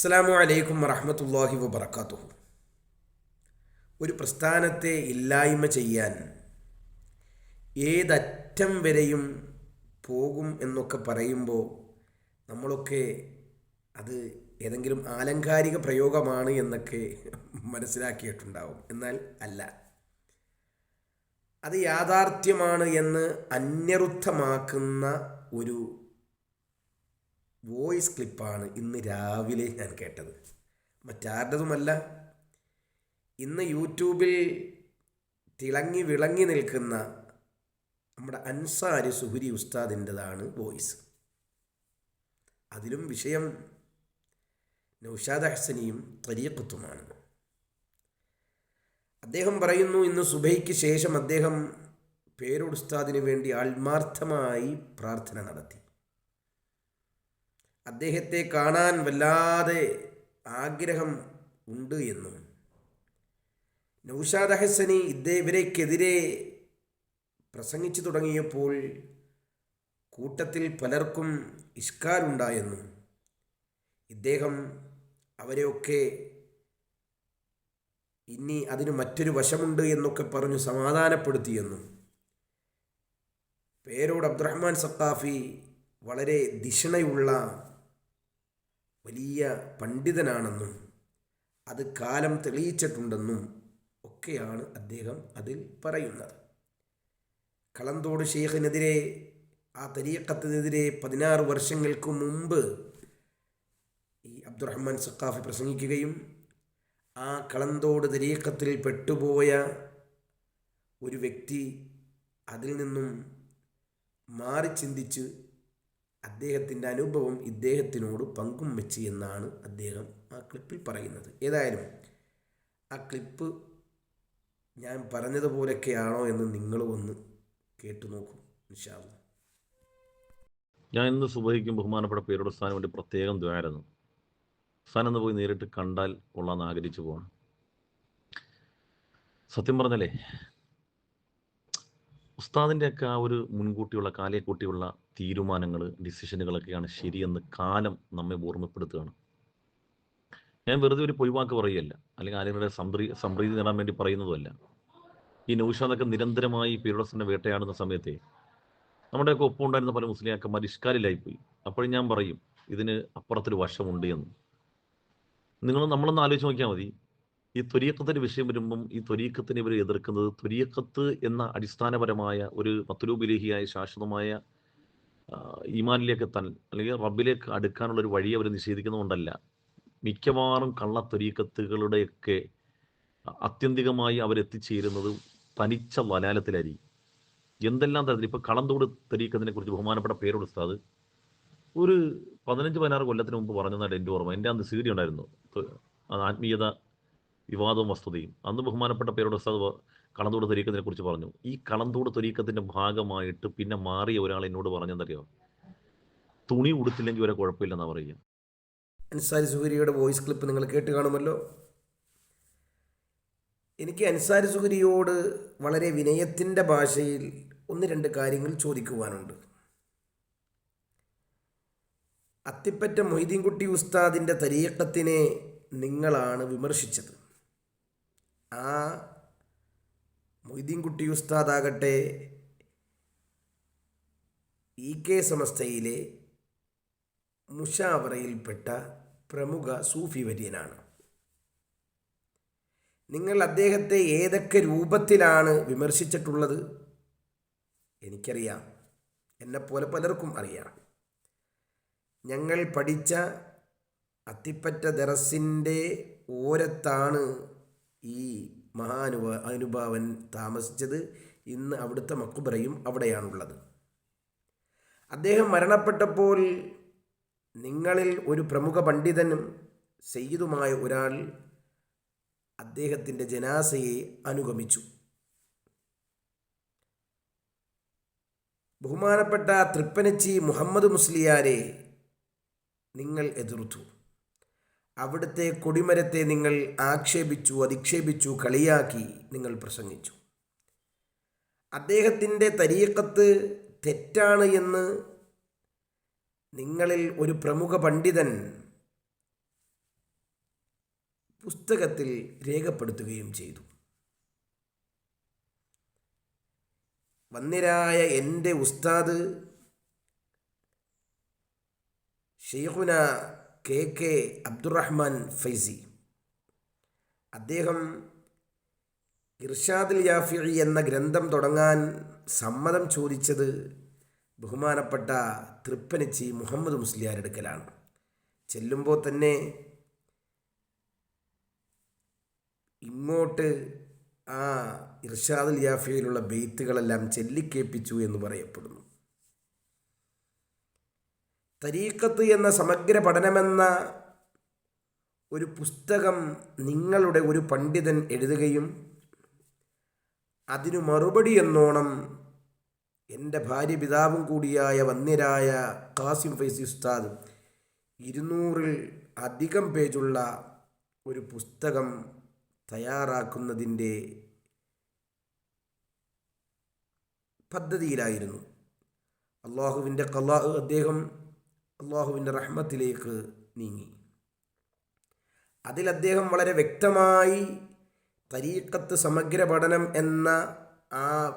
അസ്സാമു അലൈക്കും വറഹമത്തല്ലാഹി വബർക്കാത്തു ഒരു പ്രസ്ഥാനത്തെ ഇല്ലായ്മ ചെയ്യാൻ ഏതറ്റം വരെയും പോകും എന്നൊക്കെ പറയുമ്പോൾ നമ്മളൊക്കെ അത് ഏതെങ്കിലും ആലങ്കാരിക പ്രയോഗമാണ് എന്നൊക്കെ മനസ്സിലാക്കിയിട്ടുണ്ടാവും. എന്നാൽ അല്ല. അത് യാഥാർത്ഥ്യമാണ് എന്ന് അന്യർത്ഥമാക്കുന്ന ഒരു വോയിസ് ക്ലിപ്പാണ് ഇന്ന് രാവിലെ ഞാൻ കേട്ടത്. മറ്റാരുടേതുമല്ല. ഇന്ന് യൂട്യൂബിൽ തിളങ്ങി വിളങ്ങി നിൽക്കുന്ന നമ്മുടെ അൻസാരി സുഹരി ഉസ്താദിന്റെതാണ് വോയിസ്. അതിലും വിഷയം നൗഷാദ് ഹസനിയും തരീഖത്തുമാണ്. അദ്ദേഹം പറയുന്നു ഇന്ന് സുബൈക്ക് ശേഷം അദ്ദേഹം പേരുടെ ഉസ്താദിന് വേണ്ടി ആത്മാർത്ഥമായി പ്രാർത്ഥന നടത്തി. അദ്ദേഹത്തെ കാണാൻ വല്ലാതെ ആഗ്രഹം ഉണ്ട് എന്നും. നൗഷാദ് ഹസനി ഇദ്ദേഹവരേക്കെതിരെ പ്രസംഗിച്ചു തുടങ്ങിയപ്പോൾ കൂട്ടത്തിൽ പലർക്കും ഇഷ്കാരുണ്ടായെന്നും ഇദ്ദേഹം അവരെയൊക്കെ ഇനി അതിന് മറ്റൊരു വശമുണ്ട് എന്നൊക്കെ പറഞ്ഞു സമാധാനപ്പെടുത്തിയെന്നും. പേരോട് അബ്ദുറഹ്മാൻ സത്താഫി വളരെ ദിഷണയുള്ള വലിയ പണ്ഡിതനാണെന്നും അത് കാലം തെളിയിച്ചിട്ടുണ്ടെന്നും ഒക്കെയാണ് അദ്ദേഹം അതിൽ പറയുന്നത്. കളന്തോട് ഷെയ്ഖിനെതിരെ ആ തരീക്കത്തിനെതിരെ പതിനാറ് വർഷങ്ങൾക്ക് മുമ്പ് ഈ അബ്ദുറഹ്മാൻ സക്കാഫി പ്രസംഗിക്കുകയും ആ കളന്തോട് തരീക്കത്തിൽ പെട്ടുപോയ ഒരു വ്യക്തി അതിൽ നിന്നും മാറി ചിന്തിച്ച് അദ്ദേഹത്തിന്റെ അനുഭവം ഇദ്ദേഹത്തിനോട് പങ്കും വെച്ച് എന്നാണ് അദ്ദേഹം ആ ക്ലിപ്പിൽ പറയുന്നത്. ഏതായാലും ആ ക്ലിപ്പ് ഞാൻ പറഞ്ഞതുപോലൊക്കെയാണോ എന്ന് നിങ്ങൾ ഒന്ന് കേട്ടു നോക്കൂ ഞാൻ ഇന്ന് സുബഹിക്കും ബഹുമാനപ്പെട്ട പേരുടെ സ്ഥാനം വേണ്ടി പ്രത്യേകം ദ്വാരുന്നു. സ്ഥാനം പോയി നേരിട്ട് കണ്ടാൽ കൊള്ളാന്ന് ആഗ്രഹിച്ചു പോകണം സത്യം പറഞ്ഞല്ലേ ഉസ്താദിന്റെയൊക്കെ ആ ഒരു മുൻകൂട്ടിയുള്ള കാലേക്കൂട്ടിയുള്ള തീരുമാനങ്ങൾ ഡിസിഷനുകളൊക്കെയാണ് ശരിയെന്ന് കാലം നമ്മെ ഓർമ്മപ്പെടുത്തുകയാണ്. ഞാൻ വെറുതെ ഒരു പൊയ്വാക്ക് പറയുകയല്ല. അല്ലെങ്കിൽ ആരെങ്കിലും സംതൃ സംപ്രീതി നേടാൻ വേണ്ടി പറയുന്നതുമല്ല. ഈ നൌഷാദൊക്കെ നിരന്തരമായി പീരോഡസിനെ വേട്ടയാടുന്ന സമയത്തെ നമ്മുടെയൊക്കെ ഒപ്പം ഉണ്ടായിരുന്ന പല മുസ്ലിയാക്കന്മാർ ഇഷ്കാലിലായിപ്പോയി. അപ്പോൾ ഞാൻ പറയും ഇതിന് അപ്പുറത്തൊരു വശമുണ്ട് എന്ന്. നിങ്ങൾ നമ്മളൊന്ന് ആലോചിച്ച് നോക്കിയാൽ മതി. ഈ ത്വരീക്കത്തിന്റെ വിഷയം വരുമ്പം ഈ ത്വരീക്കത്തിനെ ഇവർ എതിർക്കുന്നത് ത്വരീക്കത്ത് എന്ന അടിസ്ഥാനപരമായ ഒരു മത്തുരൂപിലേഹിയായ ശാശ്വതമായ ഈമാനിലേക്ക് എത്താൻ അല്ലെങ്കിൽ റബ്ബിലേക്ക് അടുക്കാനുള്ള ഒരു വഴി അവർ നിഷേധിക്കുന്നതുകൊണ്ടല്ല. മിക്കവാറും കള്ളത്തൊരീക്കത്തുകളുടെയൊക്കെ അത്യന്തികമായി അവരെത്തിച്ചേരുന്നത് തനിച്ച വലാലത്തിലായിരിക്കും. എന്തെല്ലാം തരത്തിൽ ഇപ്പോൾ കളന്തോട് തെരീക്കത്തിനെ കുറിച്ച് ബഹുമാനപ്പെട്ട പേരോട് ഉസ്താദ്. ഒരു പതിനഞ്ച് പതിനാറ് കൊല്ലത്തിന് മുമ്പ് പറഞ്ഞതാണ് എന്റെ ഓർമ്മ. എന്റെ അന്ന് സീഡി ഉണ്ടായിരുന്നു. ആത്മീയത വിവാദവും വസ്തുതയും. അന്ന് ബഹുമാനപ്പെട്ട പേരോട് ഉസ്താദ്. കളന്തോട് തെരീക്കത്തിനെ കുറിച്ച് പറഞ്ഞു. ഈ കളന്തോട് തെരീക്കത്തിന്റെ ഭാഗമായിട്ട് പിന്നെ മാറിയ ഒരാൾ എന്നോട് പറഞ്ഞെന്നറിയോ തുണി ഉടുത്തില്ലെങ്കിൽ വരെ കുഴപ്പമില്ലെന്നാ പറയുക. അൻസാരി സുഹരിയുടെ വോയിസ് ക്ലിപ്പ് നിങ്ങൾ കേട്ട് കാണുമല്ലോ. എനിക്ക് അൻസാരി സുഹരിയോട് വളരെ വിനയത്തിന്റെ ഭാഷയിൽ ഒന്ന് രണ്ട് കാര്യങ്ങൾ ചോദിക്കുവാനുണ്ട്. അത്തിപ്പറ്റ മൊയ്തീൻകുട്ടി ഉസ്താദിന്റെ തരീക്കത്തിനെ നിങ്ങളാണ് വിമർശിച്ചത്. ആ മൊയ്തീൻകുട്ടി ഉസ്താദാകട്ടെ. ഇ കെ സമസ്തയിലെ മുഷാവറയിൽപ്പെട്ട പ്രമുഖ സൂഫി വര്യനാണ്. നിങ്ങൾ അദ്ദേഹത്തെ ഏതൊക്കെ രൂപത്തിലാണ് വിമർശിച്ചിട്ടുള്ളത്? എനിക്കറിയാം. എന്നെപ്പോലെ പലർക്കും അറിയാം. ഞങ്ങൾ പഠിച്ച അത്തിപ്പറ്റ ദറസിന്റെ ഓരത്താണ് ഈ മഹാനുഭ അനുഭാവൻ താമസിച്ചത് ഇന്ന് അവിടുത്തെ മക്കുബറയും അവിടെയാണുള്ളത്. അദ്ദേഹം മരണപ്പെട്ടപ്പോൾ നിങ്ങളിൽ ഒരു പ്രമുഖ പണ്ഡിതനും സയ്യിദുമായ ഒരാൾ അദ്ദേഹത്തിന്റെ ജനാസയെ അനുഗമിച്ചു. ബഹുമാനപ്പെട്ട തൃപ്പനച്ചി മുഹമ്മദ് മുസ്ലിയാരെ നിങ്ങൾ എതിർത്തു. അവിടുത്തെ കൊടിമരത്തെ നിങ്ങൾ ആക്ഷേപിച്ചു അധിക്ഷേപിച്ചു കളിയാക്കി നിങ്ങൾ പ്രസംഗിച്ചു. അദ്ദേഹത്തിന്റെ തരീക്കത്ത് തെറ്റാണ് എന്ന് നിങ്ങളിൽ ഒരു പ്രമുഖ പണ്ഡിതൻ പുസ്തകത്തിൽ രേഖപ്പെടുത്തുകയും ചെയ്തു. വന്നിരായ എന്റെ ഉസ്താദ് ഷെയ്ഖുന കെ കെ അബ്ദുറഹ്മാൻ ഫൈസി. അദ്ദേഹം ഇർഷാദുൽ യാഫി എന്ന ഗ്രന്ഥം തുടങ്ങാൻ സമ്മതം ചോദിച്ചത് ബഹുമാനപ്പെട്ട തൃപ്പനച്ചി മുഹമ്മദ് മുസ്ലിയാരെടുക്കലാണ് ചെല്ലുമ്പോൾ തന്നെ ഇങ്ങോട്ട് ആ ഇർഷാദുൽ യാഫിയിലുള്ള ബെയ്ത്തുകളെല്ലാം ചെല്ലിക്കേപ്പിച്ചു എന്ന് പറയപ്പെടുന്നു. തരീക്കത്ത് എന്ന സമഗ്ര പഠനമെന്ന ഒരു പുസ്തകം നിങ്ങളുടെ ഒരു പണ്ഡിതൻ എഴുതുകയും അതിനു മറുപടി എന്നോണം എന്റെ ഭാര്യ പിതാവും കൂടിയായ വന്യരായ കാസിം ഫൈസി ഉസ്താദ് ഇരുന്നൂറിൽ അധികം പേജുള്ള ഒരു പുസ്തകം തയ്യാറാക്കുന്നതിന്റെ പദ്ധതിയിലായിരുന്നു. അള്ളാഹുവിന്റെ കലാ അദ്ദേഹം അള്ളാഹുവിന്റെ റഹ്മത്തിലേക്ക് നീങ്ങി. അതിൽ അദ്ദേഹം വളരെ വ്യക്തമായി തരീക്കത്ത് സമഗ്ര പഠനം എന്ന ആ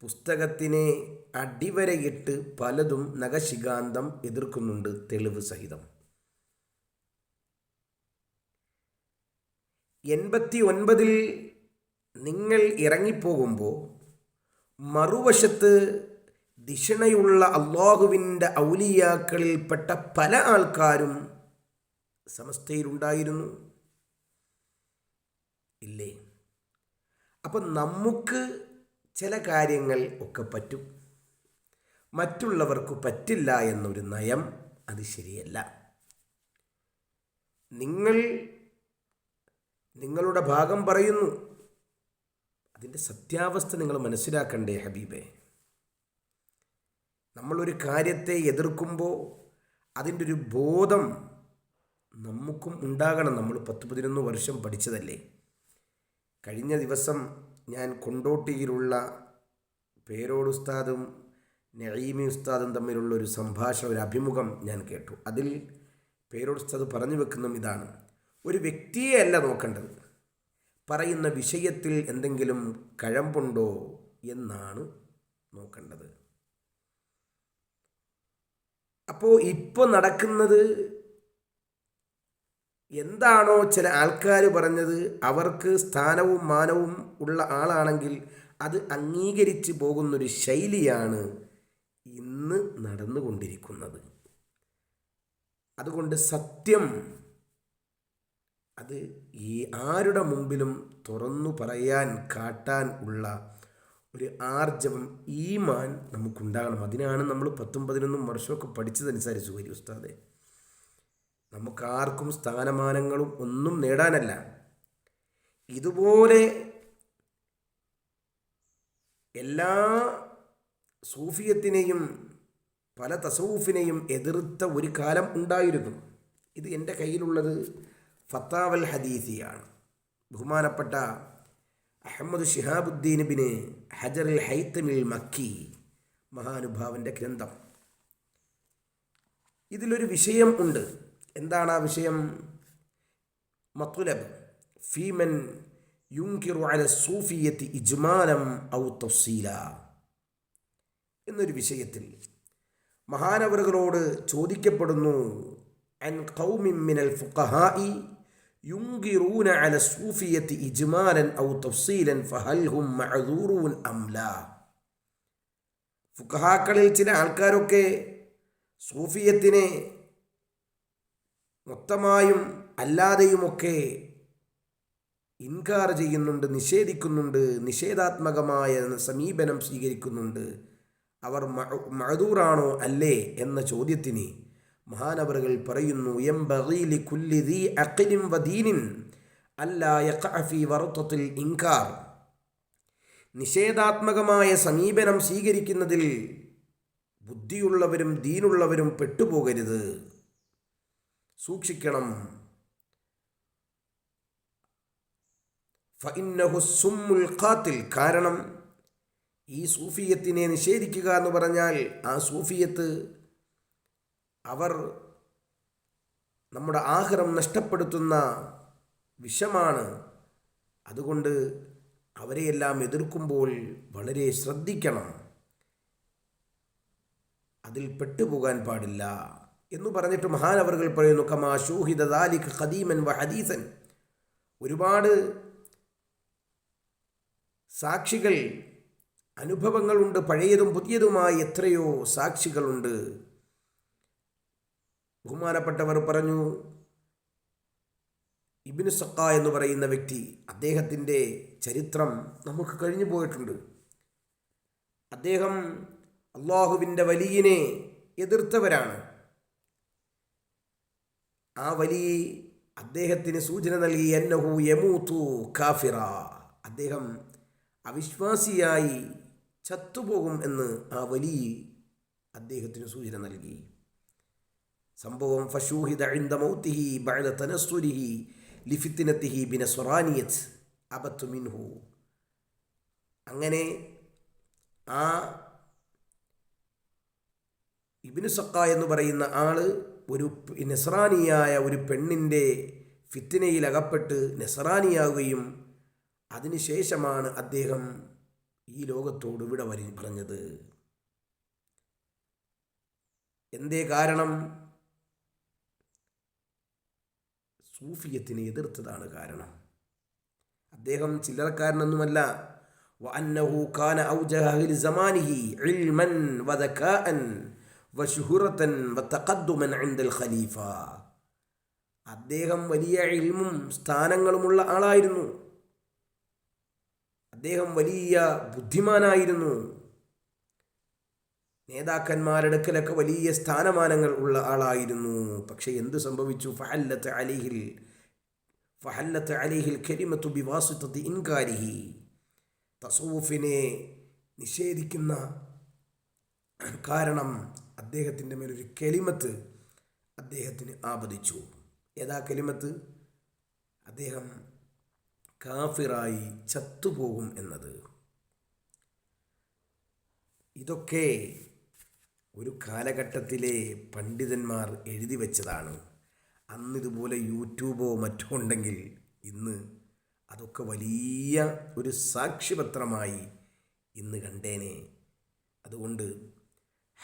പുസ്തകത്തിനെ അടിവരയിട്ട് പലതും നഖശികാന്തം എതിർക്കുന്നുണ്ട് തെളിവ് സഹിതം. എൺപത്തി ഒൻപതിൽ നിങ്ങൾ ഇറങ്ങിപ്പോകുമ്പോൾ മറുവശത്ത് ദിഷണയുള്ള അള്ളാഹുവിന്റെ ഔലിയാക്കളിൽപ്പെട്ട പല ആൾക്കാരും സമസ്തയിലുണ്ടായിരുന്നു. ഇല്ലേ? അപ്പം നമുക്ക് ചില കാര്യങ്ങൾ ഒക്കെ പറ്റും. മറ്റുള്ളവർക്ക് പറ്റില്ല എന്നൊരു നയം അത് ശരിയല്ല. നിങ്ങൾ നിങ്ങളുടെ ഭാഗം പറയുന്നു. അതിന്റെ സത്യാവസ്ഥ നിങ്ങൾ മനസ്സിലാക്കണ്ടേ ഹബീബേ? നമ്മളൊരു കാര്യത്തെ എതിർക്കുമ്പോൾ അതിന്റെ ഒരു ബോധം നമുക്കും ഉണ്ടാകണം. നമ്മൾ പത്ത് പതിനൊന്ന് വർഷം പഠിച്ചതല്ലേ? കഴിഞ്ഞ ദിവസം ഞാൻ കൊണ്ടോട്ടിയിലുള്ള പേരോട് ഉസ്താദും നഈമി ഉസ്താദും തമ്മിലുള്ള ഒരു സംഭാഷണം ഒരു അഭിമുഖം ഞാൻ കേട്ടു. അതിൽ പേരോട് ഉസ്താദ് പറഞ്ഞു വെക്കുന്നതും ഇതാണ്. ഒരു വ്യക്തിയെ അല്ല നോക്കേണ്ടത്. പറയുന്ന വിഷയത്തിൽ എന്തെങ്കിലും കഴമ്പുണ്ടോ എന്നാണ് നോക്കേണ്ടത്. അപ്പോൾ ഇപ്പോൾ നടക്കുന്നത് എന്താണോ ചില ആൾക്കാർ പറഞ്ഞത് അവർക്ക് സ്ഥാനവും മാനവും ഉള്ള ആളാണെങ്കിൽ അത് അംഗീകരിച്ച് പോകുന്നൊരു ശൈലിയാണ് ഇന്ന് നടന്നുകൊണ്ടിരിക്കുന്നത്. അതുകൊണ്ട് സത്യം അത് ഈ ആരുടെ മുമ്പിലും തുറന്നു പറയാൻ കാട്ടാൻ ഉള്ള ഒരു ആർജവം ഈമാൻ നമുക്കുണ്ടാകണം. അതിനാണ് നമ്മൾ പത്തും പതിനൊന്നും വർഷമൊക്കെ പഠിച്ചതനുസരിച്ച് വരും ഉസ്താദെ. നമുക്കാർക്കും സ്ഥാനമാനങ്ങളും ഒന്നും നേടാനല്ല. ഇതുപോലെ എല്ലാ സൂഫിയത്തിനെയും പല തസൂഫിനെയും എതിർത്ത ഒരു കാലം ഉണ്ടായിരുന്നു. ഇത് എന്റെ കയ്യിലുള്ളത് ഫത്താവൽ ഹദീസിയാണ്. ബഹുമാനപ്പെട്ട അഹമ്മദ് ഷിഹാബുദ്ദീൻ ബിന് അൽ ഹൈത്തമിൽ മക്കി. മഹാനുഭാവന്റെ ഗ്രന്ഥം. ഇതിലൊരു വിഷയം ഉണ്ട്. എന്താണ് ആ വിഷയം? മത്തുലബ് ഫീമൻ യുങ്കിറു അല സൂഫിയത്തി ഇജ്മാനം ഔ തഫ്സീല. എന്നൊരു വിഷയത്തിൽ മഹാനവറുകളോട് ചോദിക്കപ്പെടുന്നു അൻ ഖൗമിൻ മിനൽ ഫുഖഹാഇ യുങ്കിറൂന അല സൂഫിയത്ത് ഇജ്മാലൻ ഔ തഫ്സീലൻ ഫഹൽ ഹും മഅദൂറൂൻ അം ലാ. ഫുഖഹാക്കളിൽ ചില ആൾക്കാരൊക്കെ സൂഫിയത്തിനെ മൊത്തമായും അല്ലാതെയുമൊക്കെ ഇൻകാർ ചെയ്യുന്നുണ്ട് നിഷേധിക്കുന്നുണ്ട് നിഷേധാത്മകമായ സമീപനം സ്വീകരിക്കുന്നുണ്ട്. അവർ മഴദൂറാണോ അല്ലേ എന്ന ചോദ്യത്തിന് മഹാനവറുകൾ പറയുന്നു എംബീലി കുല്ലി ദീ അഖിലിം വദീനിൻ അല്ലാ യഖഅഫി വറുത്തത്തിൽ ഇൻകാർ. നിഷേധാത്മകമായ സമീപനം സ്വീകരിക്കുന്നതിൽ ബുദ്ധിയുള്ളവരും ദീനുള്ളവരും പെട്ടുപോകരുത്. സൂക്ഷിക്കണം. ഫഇന്നഹു സുമ്മുൽ ഖാത്തിൽ കാരണം ഈ സൂഫിയത്തിനെ നിഷേധിക്കുക എന്ന് പറഞ്ഞാൽ ആ സൂഫിയത്ത് അവർ നമ്മുടെ ആഹാരം നഷ്ടപ്പെടുത്തുന്ന വിഷമാണ്. അതുകൊണ്ട് അവരെയെല്ലാം എതിർക്കുമ്പോൾ വളരെ ശ്രദ്ധിക്കണം. അതിൽ പെട്ടുപോകാൻ പാടില്ല എന്ന് പറഞ്ഞിട്ട് മഹാനവറുകൾ പറയുന്നു കമാ ഷൂഹിദ ദാലിഖ് ഖദീമൻ വ ഹദീസൻ. ഒരുപാട് സാക്ഷികൾ അനുഭവങ്ങളുണ്ട് പഴയതും പുതിയതുമായി എത്രയോ സാക്ഷികളുണ്ട്. ബഹുമാനപ്പെട്ടവർ പറഞ്ഞു ഇബിന് സക്ക എന്ന് പറയുന്ന വ്യക്തി അദ്ദേഹത്തിന്റെ ചരിത്രം നമുക്ക് കഴിഞ്ഞു പോയിട്ടുണ്ട്. അദ്ദേഹം അള്ളാഹുവിന്റെ വലിയനെ എതിർത്തവരാണ്. ആ വലി അദ്ദേഹത്തിന് സൂചന നൽകി എന്നഹു യമൂത്തു കാഫിറ. അദ്ദേഹം അവിശ്വാസിയായി ചത്തുപോകും എന്ന് ആ വലി അദ്ദേഹത്തിന് സൂചന നൽകി. സംഭവം ഫഷൂഹിദ ഇന്ദ മൗത്തിഹി ബഅദ തനസ്സുരിഹി ലിഫിത്തിനത്തിഹി ബിന സ്വറാനിയത്ത് അബത്തു മിൻഹു. അങ്ങനെ ആ ഇബിനു സക്ക എന്ന് പറയുന്ന ആൾ ഒരു നെസറാനിയായ ഒരു പെണ്ണിന്റെ ഫിത്തിനയിൽ അകപ്പെട്ട് നെസറാനിയാവുകയും അതിനുശേഷമാണ് അദ്ദേഹം ഈ ലോകത്തോട് ഇവിടെ വരി പറഞ്ഞത്. എന്തേ കാരണം? സൂഫിയത്തിനെ എതിർത്തതാണ് കാരണം അദ്ദേഹം ചില്ലറക്കാരനൊന്നുമല്ല وأنه كان أوجه أهل زمانه علما وذكاء وشهرة وتقدما عند الخليفة അദ്ദേഹം വലിയ ഇൽമും സ്ഥാനങ്ങളുമുള്ള ആളായിരുന്നു അദ്ദേഹം വലിയ ബുദ്ധിമാനായിരുന്നു നേതാക്കന്മാരെടുക്കലൊക്കെ വലിയ സ്ഥാനമാനങ്ങൾ ഉള്ള ആളായിരുന്നു. പക്ഷേ എന്ത് സംഭവിച്ചു? ഫഹല്ലത്ത് അലിഹിൽ ഫഹല്ലത്ത് അലിഹിൽ കരിമത്തു ബിവാസുത്തത്തി ഇൻകാരിഹി. തസൂഫിനെ നിഷേധിക്കുന്ന കാരണം അദ്ദേഹത്തിന്റെ മേലൊരു കെലിമത്ത് അദ്ദേഹത്തിന് ആപതിച്ചു. ഏതാ കെലിമത്ത്? അദ്ദേഹം കാഫിറായി ചത്തുപോകും എന്നത്. ഇതൊക്കെ ഒരു കാലഘട്ടത്തിലെ പണ്ഡിതന്മാർ എഴുതി വെച്ചതാണ്. അന്നിതുപോലെ യൂട്യൂബോ മറ്റോ ഉണ്ടെങ്കിൽ ഇന്ന് അതൊക്കെ വലിയ ഒരു സാക്ഷിപത്രമായി ഇന്ന് കണ്ടേനെ. അതുകൊണ്ട്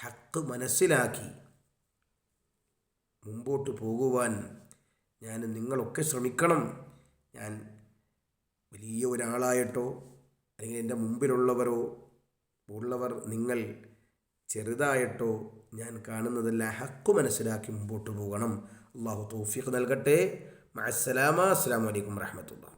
ഹക്ക് മനസ്സിലാക്കി മുമ്പോട്ട് പോകുവാൻ ഞാൻ നിങ്ങളൊക്കെ ശ്രമിക്കണം. ഞാൻ വലിയ ഒരാളായിട്ടോ അല്ലെങ്കിൽ എന്റെ മുമ്പിലുള്ളവരോ ഉള്ളവർ നിങ്ങൾ ചെറുതായിട്ടോ ഞാൻ കാണുന്നതല്ല ഹക്ക് മനസ്സിലാക്കി മുമ്പോട്ട് പോകണം. അള്ളാഹു തൗഫീഖ് നൽകട്ടെ. മഅസ്സലാമ അസ്സാം വലൈക്കും വറഹമത്തുള്ള